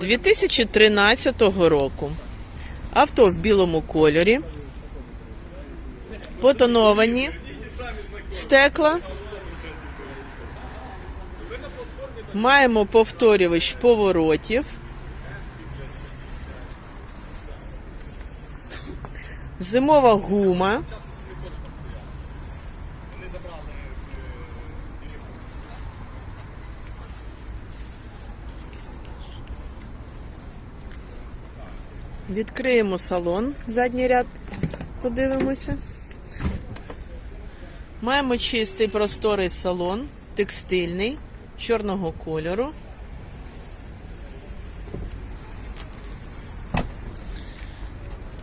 2013 року. Авто в білому кольорі. Потоновані стекла. Маємо повторювач поворотів. Зимова гума. Відкриємо салон, задній ряд, подивимося. Маємо чистий просторий салон, текстильний, чорного кольору.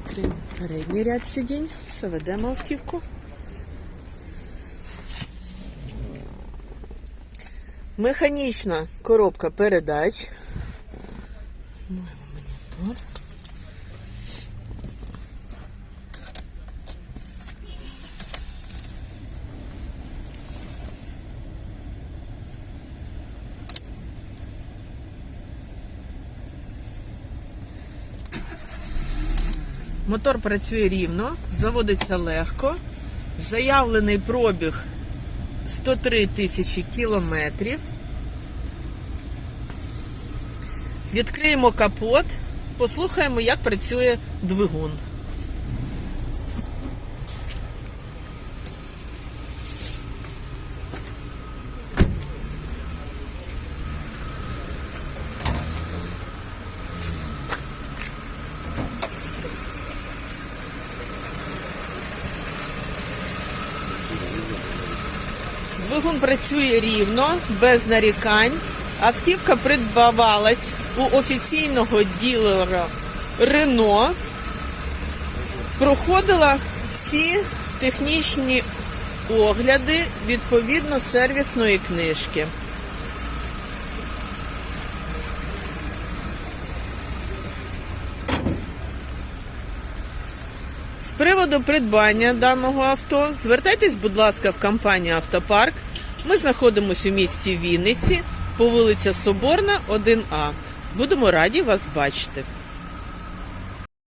Відкриємо передній ряд сидінь, заведемо автівку. Механічна коробка передач. Мотор працює рівно, заводиться легко. Заявлений пробіг 103 тисячі кілометрів. Відкриємо капот, послухаємо, як працює двигун. Двигун працює рівно, без нарікань. Автівка придбавалась у офіційного ділера Рено. Проходила всі технічні огляди відповідно сервісної книжки. З приводу придбання даного авто звертайтесь, будь ласка, в компанію Автопарк. Ми знаходимося у місті Вінниці по вулиця Соборна, 1А. Будемо раді вас бачити.